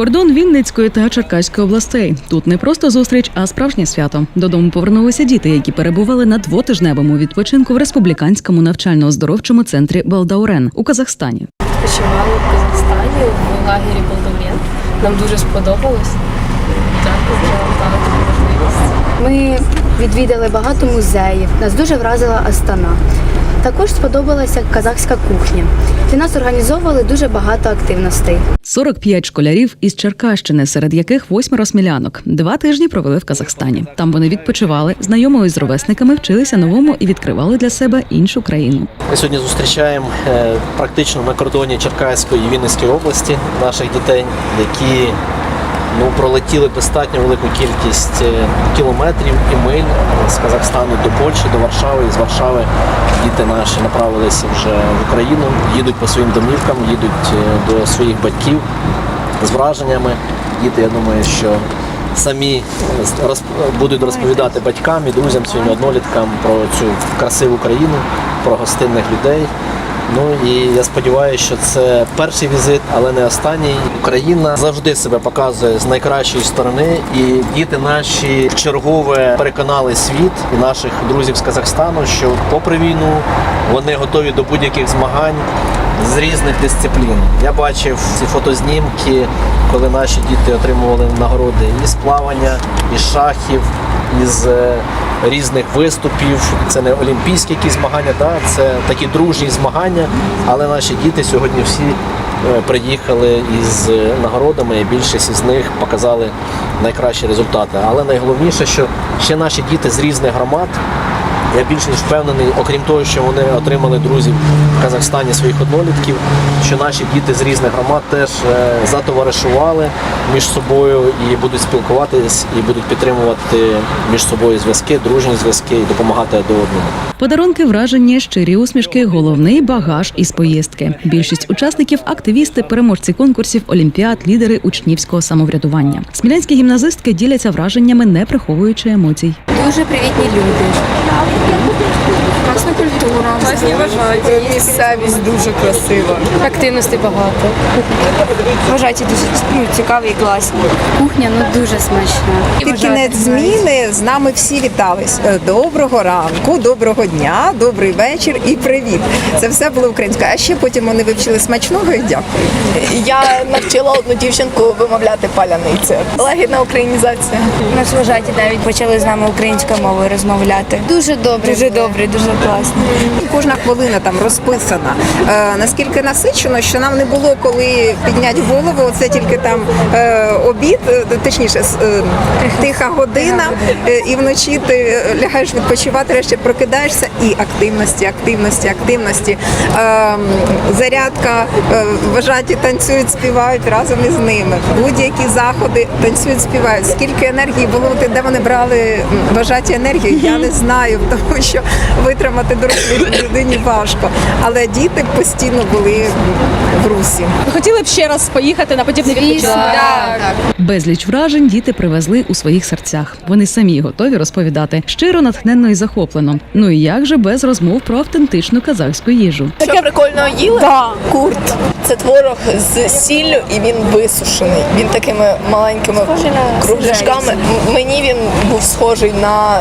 Кордон Вінницької та Черкаської областей. Тут не просто зустріч, а справжнє свято. Додому повернулися діти, які перебували на двотижневому відпочинку в республіканському навчально-оздоровчому центрі Балдаурен у Казахстані. Почували в Казахстані в лагері Балдомін. Нам дуже сподобалось. Дякую за можливість. Ми відвідали багато музеїв. Нас дуже вразила Астана. Також сподобалася казахська кухня. Для нас організовували дуже багато активностей. 45 школярів із Черкащини, серед яких восьмеро смілянок. Два тижні провели в Казахстані. Там вони відпочивали, знайомились з ровесниками, вчилися новому і відкривали для себе іншу країну. Ми сьогодні зустрічаємо е, практично на кордоні Черкаської і Вінницької області наших дітей, які ну, пролетіли достатньо велику кількість е, кілометрів і миль з Казахстану до Польщі, до Варшави. І з Варшави діти наші направилися вже в Україну, їдуть по своїм домівкам, їдуть е, до своїх батьків з враженнями. Діти, я думаю, що самі е, роз- будуть розповідати батькам і друзям своїм одноліткам про цю красиву країну, про гостинних людей. Ну і я сподіваюся, що це перший візит, але не останній. Україна завжди себе показує з найкращої сторони, і діти наші чергове переконали світ і наших друзів з Казахстану, що попри війну вони готові до будь-яких змагань з різних дисциплін. Я бачив ці фотознімки, коли наші діти отримували нагороди і з плавання, і з шахів, із е, різних виступів. Це не олімпійські якісь змагання, да? це такі дружні змагання. Але наші діти сьогодні всі е, приїхали із е, нагородами, і більшість із них показали найкращі результати. Але найголовніше, що ще наші діти з різних громад. Я більш ніж впевнений, окрім того, що вони отримали друзів в Казахстані своїх однолітків, що наші діти з різних громад теж е, затоваришували між собою і будуть спілкуватись, і будуть підтримувати між собою зв'язки, дружні зв'язки і допомагати до одного. Подарунки, враження, щирі усмішки, головний багаж із поїздки. Більшість учасників активісти, переможці конкурсів, олімпіад, лідери учнівського самоврядування. Смілянські гімназистки діляться враженнями, не приховуючи емоцій. Дуже привітні люди. Yeah. Класна культура. Класні вважають. Місцевість дуже красива. Активностей багато. Вважається дуже ну, цікаві і класні. Кухня ну дуже смачна. Під кінець зміни з нами всі вітались. Е, Доброго ранку, доброго дня, добрий вечір і привіт. Це все було українське. А ще потім вони вивчили смачного і дякую. Я навчила одну дівчинку вимовляти паляницю. Лагідна українізація. Нас вважаті навіть почали з нами українською мовою розмовляти. Дуже добре. Дуже добре, дуже класно. Кожна хвилина там розписана. Е, наскільки насичено, що нам не було коли підняти голову. Це тільки там е, обід, е, точніше, е, тиха година, е, і вночі ти лягаєш відпочивати, решті прокидаєшся і активності, активності, активності. Е, зарядка, е, вважаті танцюють, співають разом із ними. Будь-які заходи танцюють, співають. Скільки енергії було, де вони брали вважаті енергію, я не знаю, тому що витримати дорослій людині важко. Але діти постійно були в русі. Хотіли б ще раз поїхати на подібний відпочинок. Безліч вражень діти привезли у своїх серцях. Вони самі готові розповідати щиро, натхненно і захоплено. Ну і як же без розмов про автентичну казахську їжу. Що прикольно їли? Курт. Це творог з сіллю і він висушений. Він такими маленькими кругляшками. Мені він був схожий на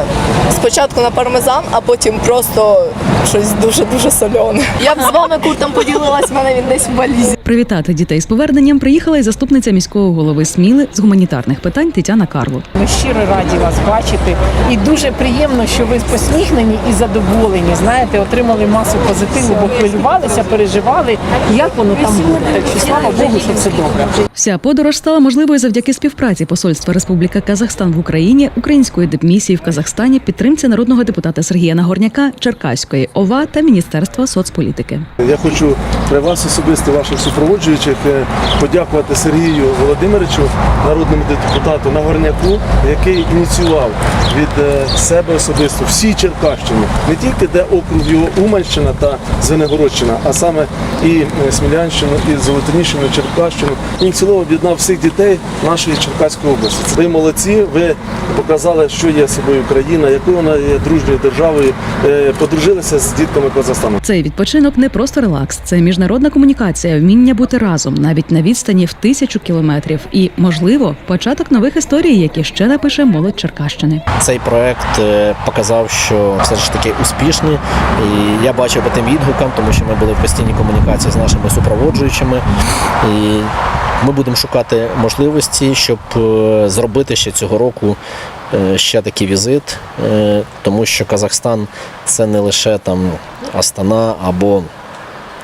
спочатку на пармезан, а потім просто So щось дуже-дуже солене. Я б з вами куртом поділилась, в мене він десь в валізі. Привітати дітей з поверненням приїхала й заступниця міського голови Сміли з гуманітарних питань Тетяна Карло. Ми щиро раді вас бачити, і дуже приємно, що ви посміхнені і задоволені. Знаєте, отримали масу позитиву, бо хвилювалися, переживали, як воно там буде. Так що слава Богу, що все добре. Вся подорож стала можливою завдяки співпраці Посольства Республіка Казахстан в Україні, Української дипмісії в Казахстані, підтримці народного депутата Сергія Нагорняка, Черкаської ОВА та Міністерства соцполітики. Я хочу при вас особисто ваших супроводжуючих е, подякувати Сергію Володимировичу, народному депутату Нагорняку, який ініціював від е, себе особисто всі Черкащини, не тільки де округ його Уманщина та Звенигородщина, а саме і е, Смілянщину, і Золотоніщину, Черкащину. Він цілого об'єднав всіх дітей нашої Черкаської області. Ви молодці, ви показали, що є собою країна, якою вона є дружньою державою, подружилися з дітками Казахстану. Цей відпочинок не просто релакс, це міжнародна комунікація, вміння бути разом навіть на відстані в тисячу кілометрів, і можливо початок нових історій, які ще напише молодь Черкащини. Цей проект е, показав, що все ж таки успішний. І я бачив по тим відгукам, тому що ми були в постійній комунікації з нашими супроводжуючими. І ми будемо шукати можливості, щоб е, зробити ще цього року ще такий візит, е, тому що Казахстан це не лише там Астана або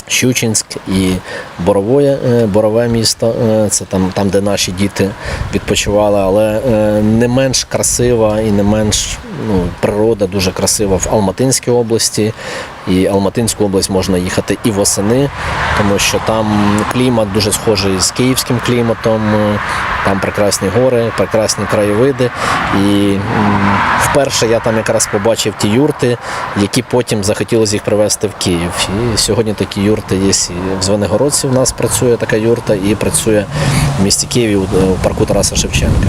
Щучинськ і Боровое, е, Борове місто, е, це там, там, де наші діти відпочивали, але е, не менш красива і не менш ну, природа дуже красива в Алматинській області. І Алматинську область можна їхати і восени, тому що там клімат дуже схожий з київським кліматом, там прекрасні гори, прекрасні краєвиди. І вперше я там якраз побачив ті юрти, які потім захотілося їх привезти в Київ. І сьогодні такі юрти є в Звенигородці. У нас працює така юрта, і працює в місті Києві у парку Тараса Шевченка.